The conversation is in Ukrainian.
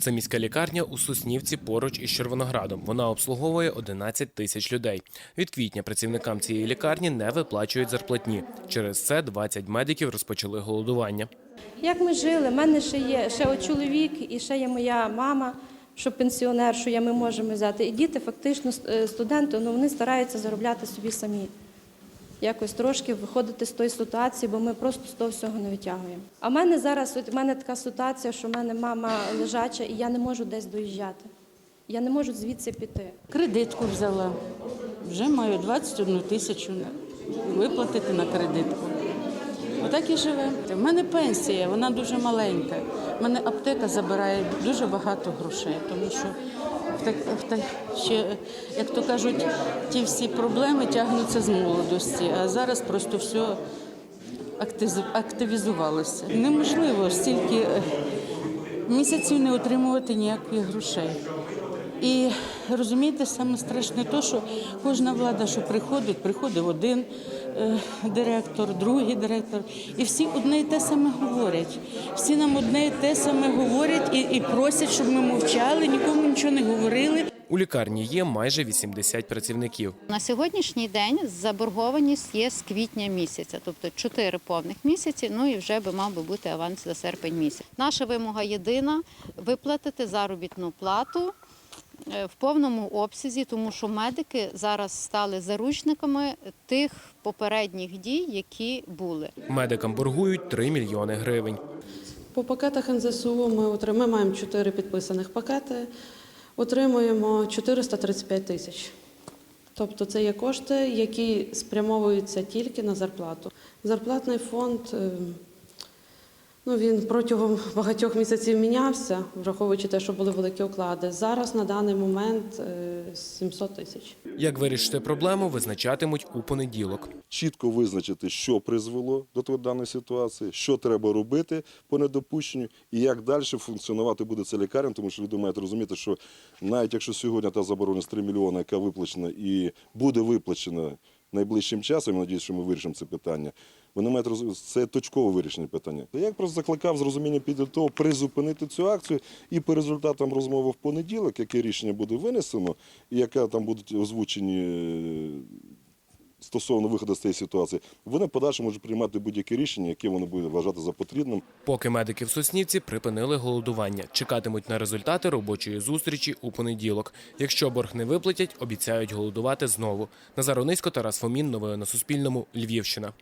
Це міська лікарня у Соснівці поруч із Червоноградом. Вона обслуговує 11 тисяч людей. Від квітня працівникам цієї лікарні не виплачують зарплатні. Через це 20 медиків розпочали голодування. Як ми жили? У мене ще є ще от чоловік і ще є моя мама, що пенсіонер, що я ми можемо взяти. І діти, фактично, е, студенти, ну вони стараються заробляти собі самі. Якось трошки виходити з тої ситуації, бо ми просто з того всього не витягуємо. А в мене зараз, от в мене така ситуація, що в мене мама лежача, і я не можу десь доїжджати. Я не можу звідси піти. Кредитку взяла. Вже маю 21 тисячу виплатити на кредитку. Отак і живе. У мене пенсія, вона дуже маленька. У мене аптека забирає дуже багато грошей, тому що ще, як то кажуть, ті всі проблеми тягнуться з молодості, а зараз просто все активізувалося. Неможливо стільки е, місяців не отримувати ніяких грошей. І розумієте, саме страшне те, що кожна влада, що приходить, приходить один е, директор, другий директор, і всі одне і те саме говорять. Всі нам одне і те саме говорять і, і просять, щоб ми мовчали, нікому нічого не говорили. У лікарні є майже 80 працівників. На сьогоднішній день заборгованість є з квітня місяця, тобто 4 повних місяці. Ну і вже би мав би бути аванс за серпень місяць. Наша вимога єдина виплатити заробітну плату в повному обсязі, тому що медики зараз стали заручниками тих попередніх дій, які були. Медикам боргують 3 мільйони гривень. По пакетах НЗСУ ми отримуємо, ми маємо 4 підписаних пакети, отримуємо 435 тисяч. Тобто це є кошти, які спрямовуються тільки на зарплату. Зарплатний фонд е, ну, він протягом багатьох місяців мінявся, враховуючи те, що були великі оклади. Зараз на даний момент е, 700 тисяч. Як вирішити проблему, визначатимуть у понеділок. чітко визначити, що призвело до того- даної ситуації, що треба робити по недопущенню і як далі функціонувати буде ця лікарня, тому що люди мають розуміти, що навіть якщо сьогодні та заборгованість 3 мільйони, яка виплачена і буде виплачена найближчим часом, я надіюсь, що ми вирішимо це питання. Вони мають роз... це точкове вирішення питання. Я просто закликав з розумінням під до того призупинити цю акцію і по результатам розмови в понеділок, яке рішення буде винесено, і яке там будуть озвучені е, стосовно виходу з цієї ситуації, вони подальше можуть приймати будь-яке рішення, яке вони будуть вважати за потрібним. Поки медики в Соснівці припинили голодування, чекатимуть на результати робочої зустрічі у понеділок. Якщо борг не виплатять, обіцяють голодувати знову. Назар Онисько, Тарас Фомін. Новини на Суспільному. Львівщина.